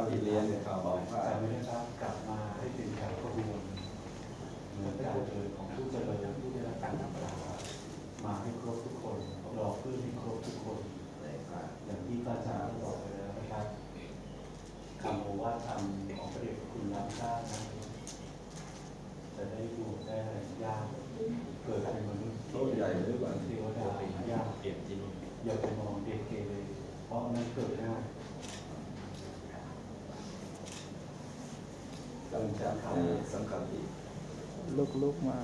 ความผิเรียนข่าวบอกว่าจำไว้นะครับกลับมาให้เป็นแถวขบวนเหมือนการเดินของผู้เจริญผู้ได้รับการนำพามาให้ครบทุกคนรอเพื่อให้ครบทุกคนอย่างที่พระอาจารย์บอกไปแล้วนะครับคำโอวาทธรรมของพระเดชพระคุณล้ำค่านะจะได้ดูได้อะไรยากเกิดเป็นมนุษย์โต๊ะใหญ่หรือเปล่าเทวดายากเปลี่ยนที่นู่นอย่าไปมองเด็กเกเรเพราะมันเกิดง่าย ต้องจำคำสำคัญอีก ลุกลุกมา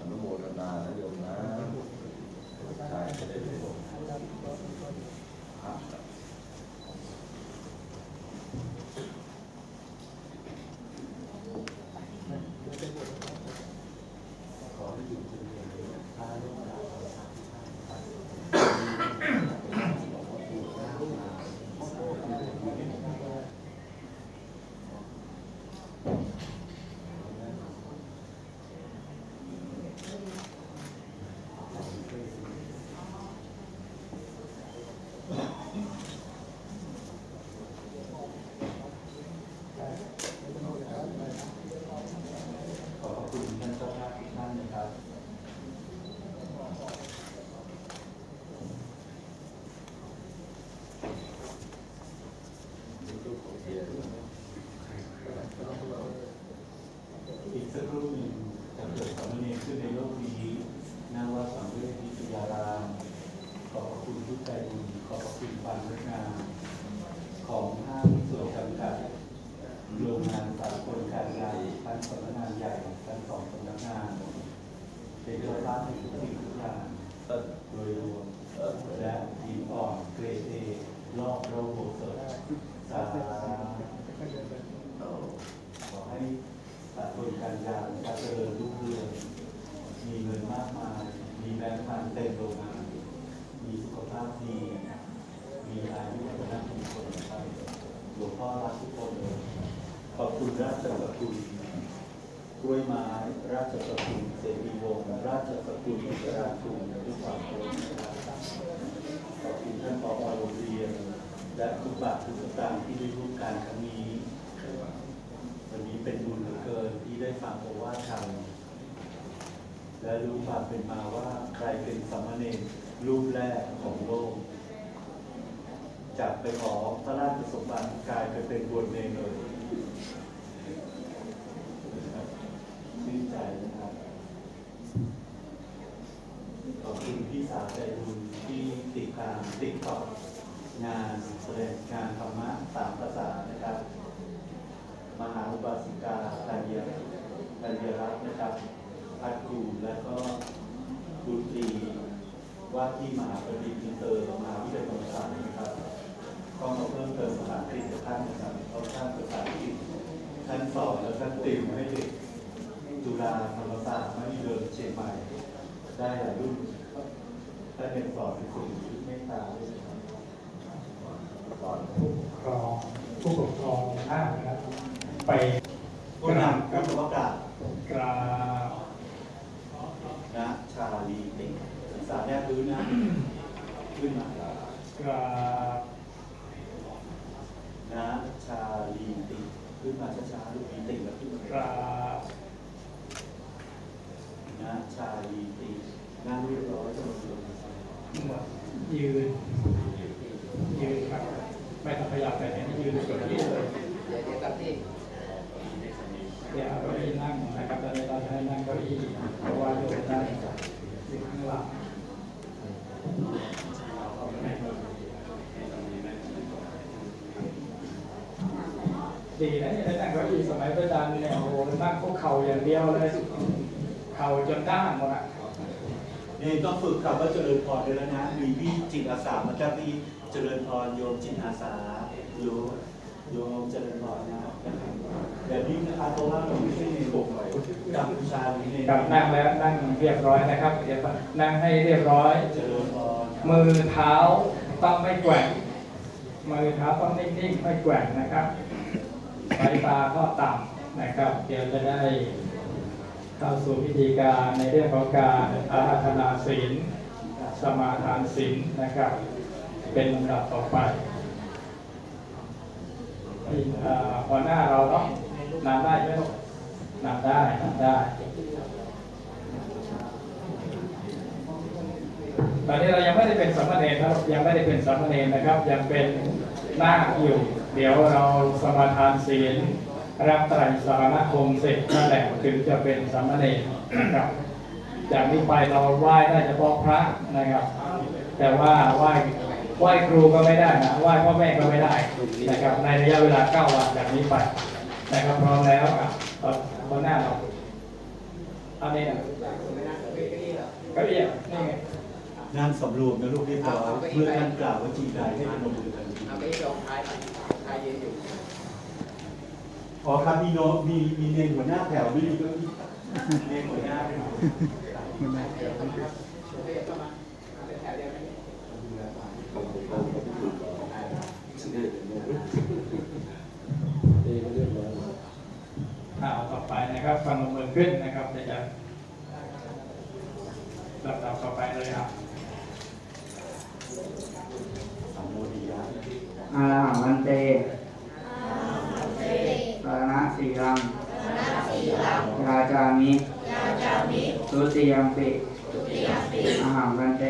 อนุโมทนานะโยมนะใช่จะได้รู้ครับ ขอให้อยู่จนเรียนเลยถ้าลูกหลานเราทำ ขอบพระคุณท่านเจ้าภาพทุกท่านนะครับ รูปของเทียน อีกสักครู่หนึ่งจะเกิดสามเณรขึ้นในโลกนี้นาว่าสังเวชวิทยาราม ขอบพระคุณทุกใจบุญขอบพระคุณความงดงามของห้างส่วนจำกัดโรงงานสากลการงานทั้งสำนักงานใหญ่ทั้งสองสำนักงานเป็นเจ้าภาพในทุกสิ่งทุกอย่าง เต้น โดยรวม เต้น และทีมอ่อนเกรดเอรอบโรโบเซอร์สา เอา ขอให้สากลการยางการเจริญรุ่งเรืองมีเงินมากมาย มีแบงค์พันเต็มโรงงาน มีสุขภาพดี มีอายุวัฒนะทุกคนนะครับหลวงพ่อรักทุกคนเลยขอบ คุณราชสกุลกล้วยไม้ราชสกุลเสรีวงศ์ราชสกุลอิสราชุมด้วยความเคารพนะครับขอบคุณท่านผอโรงเรียน และทุกบาททุกสตางค์ที่ได้ร่วมการครั้งนี้วันนี้เป็นบุญเหลือเกินที่ได้ฟังโอวาทธรรมและรู้ความเป็นมาว่าใครเป็นสามเณรรูปแรกของโลกจับไปขอพระราชสมบัติกลายไปเป็นบวชเนรเลยชื่นใจนะครับ ขอบ ใจบุญที่ติดตามติดต่องานแสดงงานธรรมะสามภาษานะครับ มหาอุบาสิกาตัญญาตัญญรัตน์นะครับพัดกูและก็บุตรีว่าที่มหาปริญญาเตอร์มหาวิทยาลัยธรรมศาสตร์นะครับก็มาเพิ่มเติมภาษาอังกฤษกับท่านนะครับเพราะท่านภาษาอังกฤษท่านสอนแล้วท่านติวให้เด็กจุฬาธรรมศาสตร์มหิดลเชียงใหม่ ได้หลายรุ่น ท่านเป็นสอนเป็นสิ่งที่เมตตาด้วยนะครับก่อนผู้ปกครองผู้ปกครองห้างนะครับไปผู้นำผู้ประกาศกราบนะชาลีติศึกษาแนบพื้นนะขึ้นมากราบนะชาลีติขึ้นมาช้าๆลูกมีติแล้วขึ้นมากราบนะชาลีตินั่งเรียบร้อยจนลง หมดยืน ยืนครับไม่ต้องขยับไปไหนยืนกับที่เลยเดี๋ยวเดี๋ยวกับที่เดี๋ยวเก้าอี้นั่งนะครับตอนนี้เราจะให้นั่งเก้าอี้เพราะว่าโยมได้อยู่ข้างหลังดีนะที่ได้นั่งเก้าอี้สมัยพระอาจารย์เนี่ยโอ้โหนั่งคุกเข่าอย่างเดียวเลย เข่าจนด้านหมดอะ นี่ต้องฝึกคำว่าเจริญพรด้วยแล้วนะมีพี่จิตอาสามาจากพี่เจริญพรโยมจิตอาสาโยมโยมเจริญพรนะครับแบบนี้นะครับเพราะว่าเราไม่ใช่ในกลุ่มกัมพูชาหรือในกับนั่งแล้วนั่งเรียบร้อยนะครับเดี๋ยวนั่งให้เรียบร้อย เจริญพรมือเท้าต้องไม่แกว่งมือเท้าต้องนิ่งๆไม่แกว่งนะครับสายตาก็ต่ำนะครับ เดี๋ยวจะได้ เข้าสู่พิธีการในเรื่องของการอาราธนาศีลสมาทานศีลนะครับ เป็นลำดับต่อไปที่อ่อหัวหน้าเราเนาะนำได้ไหมลูกนำได้นำได้ตอนนี้เรายังไม่ได้เป็นสามเณรนครับยังไม่ได้เป็นสามเณรนะครับ ยังเป็นนาคอยู่ เดี๋ยวเราสมาทานศีล รับไตรสารณคมเสร็จนั่นแหละถึงจะเป็นสามเณรนะครับจากนี้ไปเราไหว้ได้เฉพาะพระนะครับ แต่ว่าไหว้ไหว้ครูก็ไม่ได้นะไหว้พ่อแม่ก็ไม่ได้นะครับ ในระยะเวลาเก้าวันจากนี้ไปนะครับพร้อมแล้วอะตอนตอนหน้าเราอันนี้นะเก็อี้อะนี่ไงงานสำรวมนะลูกเรียบร้อยเมื่อท่านกล่าวว่าจีได้ให้ลงมือกันเอาไปลงท้ายท้ายยืนอยู่ อ๋อครับมีโนมีมีเรียนหัวหน้าแถวไม่มีเก็เรียนหัวหน้าแถวถวเดียวข่าวต่อไปนะครับฟังลงมือขึ้นนะครับเดี๋ยวจะลำดับต่อไปเลยครับอามันเต สารณะสีรังยาจามิทุติยมปิอาหังวันเต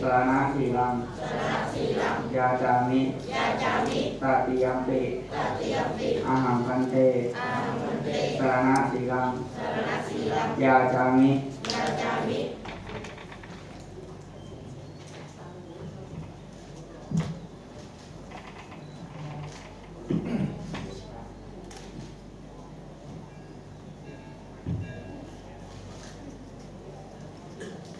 สารณะสีรังยาจามิตติยมปิอาหังวันเตสารณะสีรังยาจามิ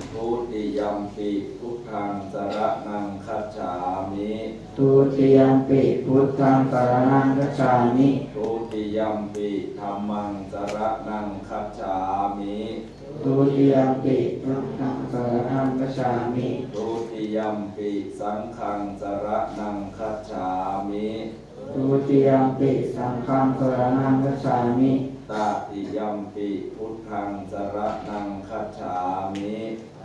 ิ มังสรนังคัจฉามิทุติยมปิพุทธังสารนังกัจฉามิทุติยมปิธัมมังสรนังคัจฉามิทุติยมปิพุทธังสารนังกัจฉามิทุติยมปิสังฆังสรนังคัจฉามิทุติยมปิสังฆังสารนังกัจฉามิ ตติยัมปิพุทธังสรนังคัจฉามิ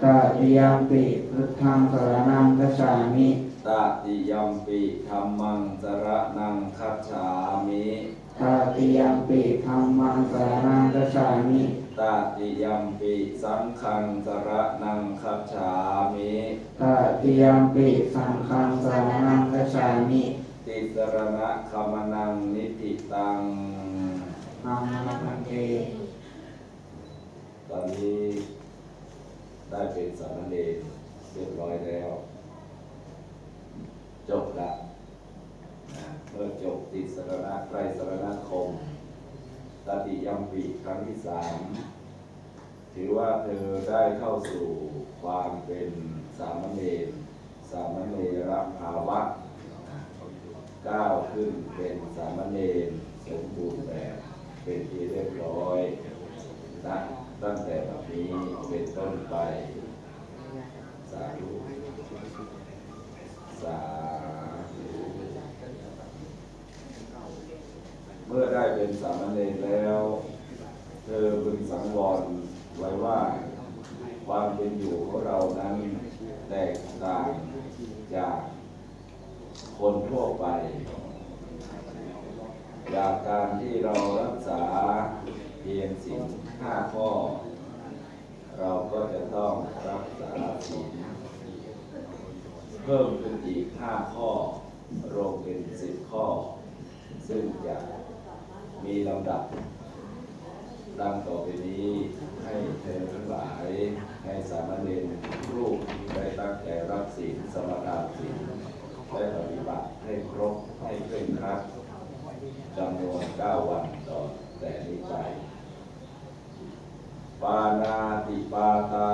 ตติยมปิพุทธังสารนังกัจฉามิตติยัมปิธัมมังสรนังคัจฉามิตติยมปิธัมมังสารนังกัจฉามิตติยัมปิสังฆังสรนังคัจฉามิตติยมปิสังฆังสารนังกัจฉามิติสรณะคมนังนิติตัง อามพันเตตอนนี้ได้เป็นสามเณรเรียบร้อยแล้ว จบละเมื่อจบติดสรณะไตรสรณคมตติยมปิครั้งที่สามถือว่าเธอได้เข้าสู่ความเป็นสามเณรสามเณรภาวะก้าวขึ้นเป็นสามเณรสมบูรณ์แบบ เป็นที่เรียบร้อยนะตั้งแต่แบบนี้เป็นต้นไป สาธุสาธุเมื่อได้เป็นสามเณรแล้ว เธอพึงสังวรไว้ว่า ความเป็นอยู่ของเรานั้น แตกต่างจากคนทั่วไป จากการที่เรารักษาเพียงสิ่งห้าข้อ เราก็จะต้องรักษาศีลเพิ่มขึ้นอีกห้าข้อ รวมเป็นสิบข้อ ซึ่งจะมีลำดับดังต่อไปนี้ให้เธอทั้งหลายให้สามเณรทุกรูปได้ตั้งใจรักศีลสมาทานศีลและปฏิบัติให้ครบให้เคร่งครัด จำนวนเก้าวันต่อแต่นี้ไป ปานาติปาตา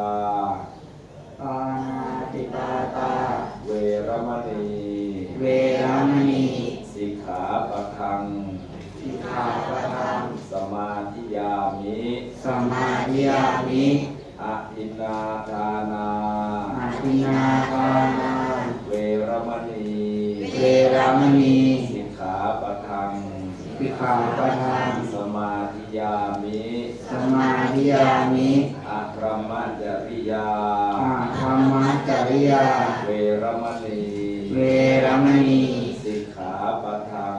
ปานาติปาตา เวรมณี เวรมณีสิกขาปะทัง สิกขาปะทัง สมาธิยามิ สมาธิยามิอะอินนาทานาอาทินาทานา เวรมณี เวรมณีสิกขาปะทัง สิกขาปะทังสมาธิยามิสมาธิยามิอะครมจริยาอาธรรมจริยา เวรมณีเวรมณีสิกขาปะทัง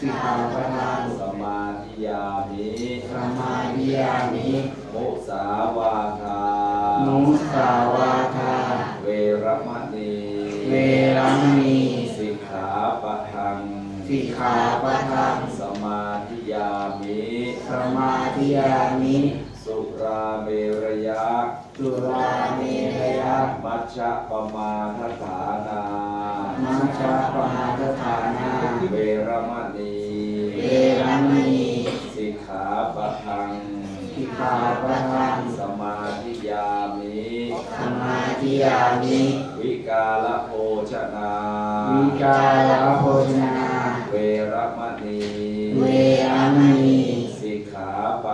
สิกขาปะทังสมาธิยามิสมาธิยามิมุสาวาทามุสาวาทา เวรมณีเวรมณีสิกขาปะทังสิกขาปะทังาธิยามิ สุราเมรยะสุราเมรยะมัชฌะปมาทฐานา มัชฌะปมาทฐานา เวรมณีเวรมณีสิกขาปะทังสิกขาปะทังสมาธิยามิ สมาธิยามิ วิกาลโภชนา วิกาลโภชนา เวรมณีเวรมณีสิกขาป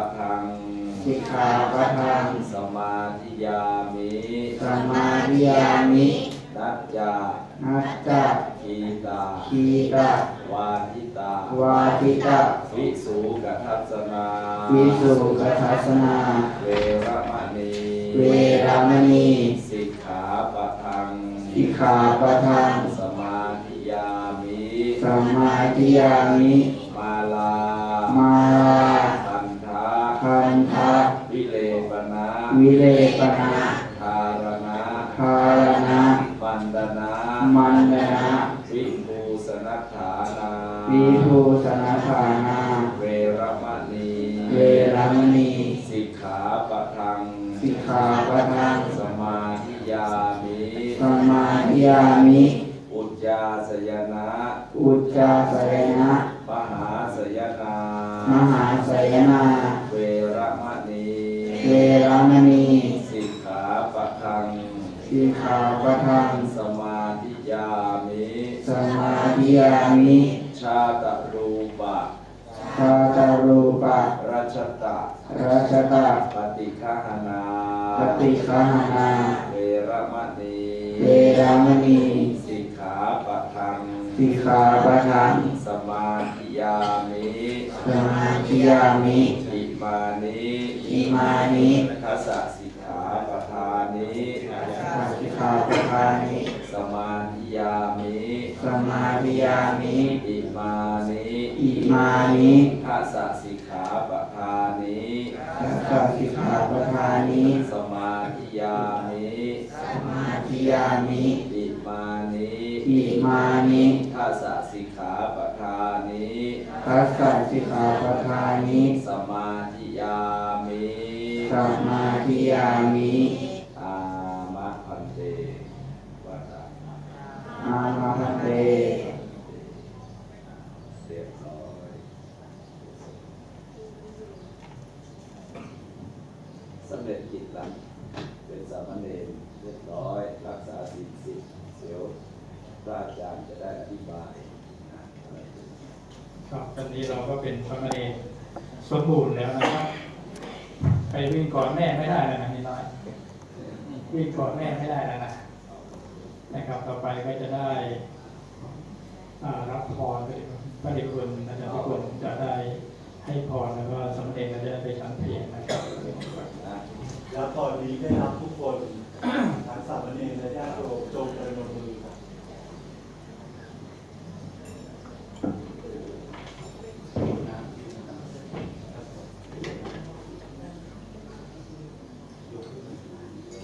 ะทังสิกขาปะทังสมาธิยามิสมาธิยามินัจจานัจจคีตาคีตะวาทิตาวาทิตะวิสูกทัสนาวิสุกัทัสนา เวรมณีเวรมณีสิกขาปะทังสิกขาปะทังสมาธิยามิสมาธิยามิ มาลามาลาพันธะ คันทะวิเลปนะวิเลปนาทารณะคารณะมันดนะมันดนะวิภูสนัฏฐานาวิภูสนาฐานา เวรมณีเวรมณีสิกขาปะทังสิกขาปะทังสมาธิยามิสมาธิยามิอุจจาสยนะอุจจาสยนะมหาสยนามหาสยนา ยามิชาตรูปะชาตารูปะรัชตะรัชตะปฏิฆหนาปฏิคหานาเวรมณีเวรมณีสิกขาปะทังสิกขาปะทังสมาธิยามิสมาธิยามิอิมานิอิมานิทัสสะสิกขาปะทานิสิกขาปะทานิสมาธิ ยามิสมาธิยามิอิมานิอิมานิทัสสะสิกขาปะทานิสัสสะสิกขาปะทานิสมาธิยามิสมาธิยามิอิมานิอิมานิทัสสะสิกขาปะทานิทัสสะสิกขาปะทานิสมาธิยามิสมาธิยามิอามะพันเตวัตตะ อา มาพันเตเรียบร้อยสำเร็จกิจหลังเป็นสามเณรเรียบร้อย รักษาศีลสิบเดี๋ยวพระอาจารย์จะได้อธิบายนะครับตอนนี้เราก็เป็นพระมเณรสมบูรณ์แล้วนะครับไปวิ่งก่อนแม่ไม่ได้แล้วนะนี่น้อยวิ่งก่อนแม่ไม่ได้แล้วนะ นะครับต่อไปก็จะได้อ่ารับพรพระเดชคุณอาจารย์ทุกคนจะได้ให้พรแล้วก็สำเร็จก็จะได้ไปชั้นเพลงนะครับนะแล้วตอนนี้ได้รับทุกคนทั้งสามเณรและญาติโยมจงเป็นมือครับ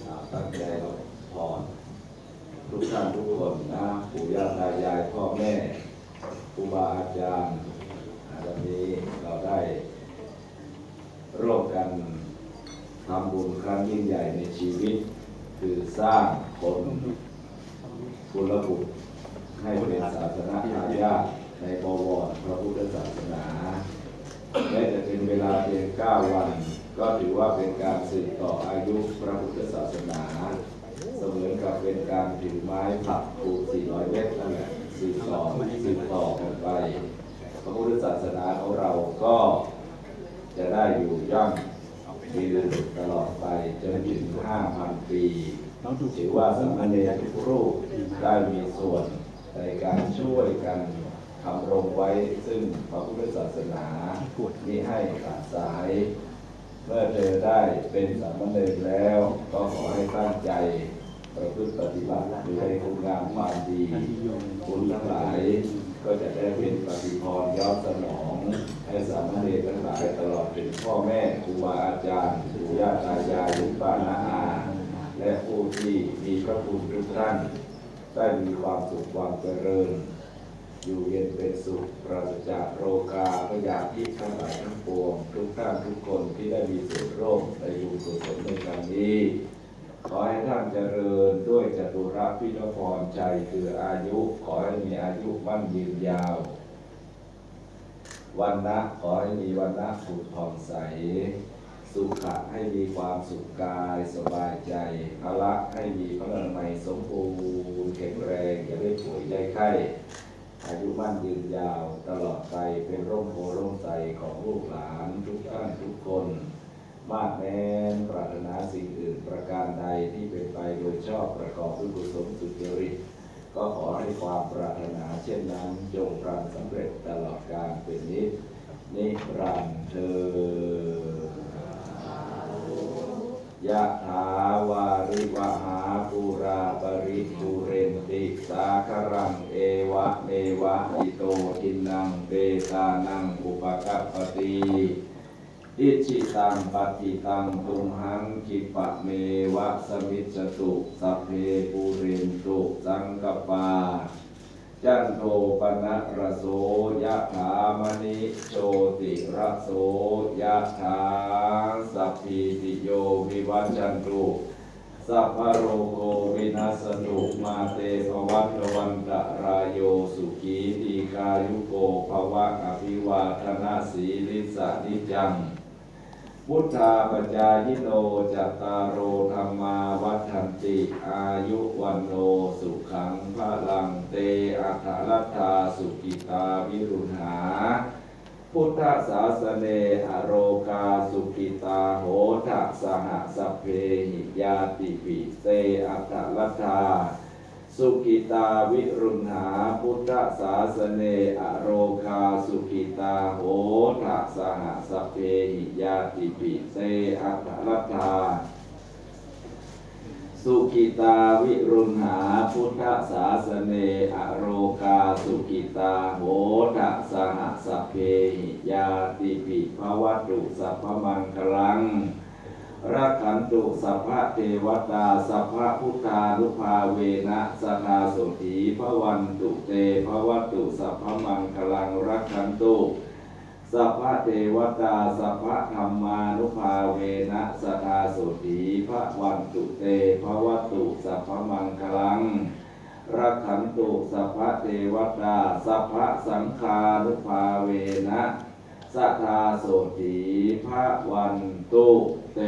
อ่าตั้งใจพร ทุกท่านทุกคนนะปู่ย่าตายายพ่อแม่ครูบาอาจารย์อ่าวันนี้เราได้ร่วมกันทำบุญครั้งยิ่งใหญ่ในชีวิต คือสร้างคนกุลบุตรให้เป็นศาสนาทายาทในบวรพระพุทธศาสนาแม้แต่เป็นเวลาเพียง9วัน ก็ถือว่าเป็นการสืบต่ออายุพระพุทธศาสนา มือนกับเป็นการถือไม้ผลักปู400 เมตรนั่นแหละสืบต่อสืบต่อกันไป พระพุทธศาสนาของเราก็จะได้อยู่ยั่งยืนตลอดไปจนถึง 5,000 ปีถือว่าสมเณรทุกรูปได้มีส่วนในการช่วยกันทำรงไว้ซึ่งพระพุทธศาสนานี้ให้ขาดสาย เมื่อเธอได้เป็นสามเณรแล้ว ก็ขอให้ตั้งใจ ประพฤติปฏิบัติหรือให้คุณงามความดีคุณทั้งหลาย ก็จะได้เป็นปฏิพรย้อนสนองให้สามเณรทั้งหลายตลอดถึงพ่อแม่ครูบาอาจารย์ปู่ย่าตายายลุงป้าน้าอา และผู้ที่มีพระคุณทุกท่าน ได้มีความสุขความเจริญ อยู่เย็นเป็นสุขปราศจากโรคาพยาธิทั้งหลายทั้งปวงทุกท่านทุกคนที่ได้มีส่วนร่วมในบุญกุศลในครั้งนี้ ขอให้ท่านเจริญด้วยจตุรพิทพรใจคืออายุ ขอให้มีอายุมั่นยืนยาว วันนะขอให้มีวันนะผุดผ่องใส สุขะให้มีความสุขกายสบายใจพละให้มีพลังใหม่สมบูรณ์แข็งแรงอย่าได้ป่วยได้ไข้อายุมั่นยืนยาวตลอดไปเป็นร่มโพร่มใสของลูกหลานทุกท่านทุกคน มากแม้นปรารถนาสิ่งอื่นประการใดที่เป็นไปโดยชอบประกอบด้วยกุศลสุจริตก็ขอให้ความปรารถนาเช่นนั้นจงปรานสำเร็จตลอดกาลเป็นนิจนิรันดร์เธอยะถาวาริวหาปูราปริปูเรนติสาครังเอวะเมวะอิโตทินังเปตานังอุปกัปปติ อิชิตังปฏิตังตุมหังคิปะเมวะสมิจตุสัพเพปูเรนตุสังกปา จันโทปนะระโสยะถามณิโชติระโสยะถาสัพพิติโยวิวัจจันตุสัพพะโรโควินัสตุมาเตภวัตวันตรายโยสุขีตีคายุโกภวะอภิวาทนาสีลิสานิจัง พุทธาปจายโนจัตตารโอธรรมาวัฏันติ อายุวันโนสุขังพระลังเตอัฏฐรัตถาสุกิตาวิรุณหา พุทธศาสเนอโรกาสุกิตาโหทสหสพเพหิยาติปิเตอัฏฐรัตถา สุกิตาวิรุณหาพุทธศาสเนอโรคาสุกิตาโหทะสหสพเพหิยาติปิเสอัตถรัตาสุกิตาวิรุณหาพุทธศาสเนอโรคาสุกิตาโหทะสหสพเพหิยาติปิภวตุสัพพมังคลัง รักขันตุสัพพะเทวตาสัพพะพุทธานุภาเวนะสทาโสถีพระวันตุเตพระวัตุสัพพะมังคลังรักขันตุสัพพะเทวตาสัพพะธรรมานุภาเวนะสทาโสถีพระวันตุเตพระวัตุสัพพะมังคลังรักขันตุสัพพะเทวตาสัพพะสังฆานุภาเวนะ สัทาโสถีพระวันตุเต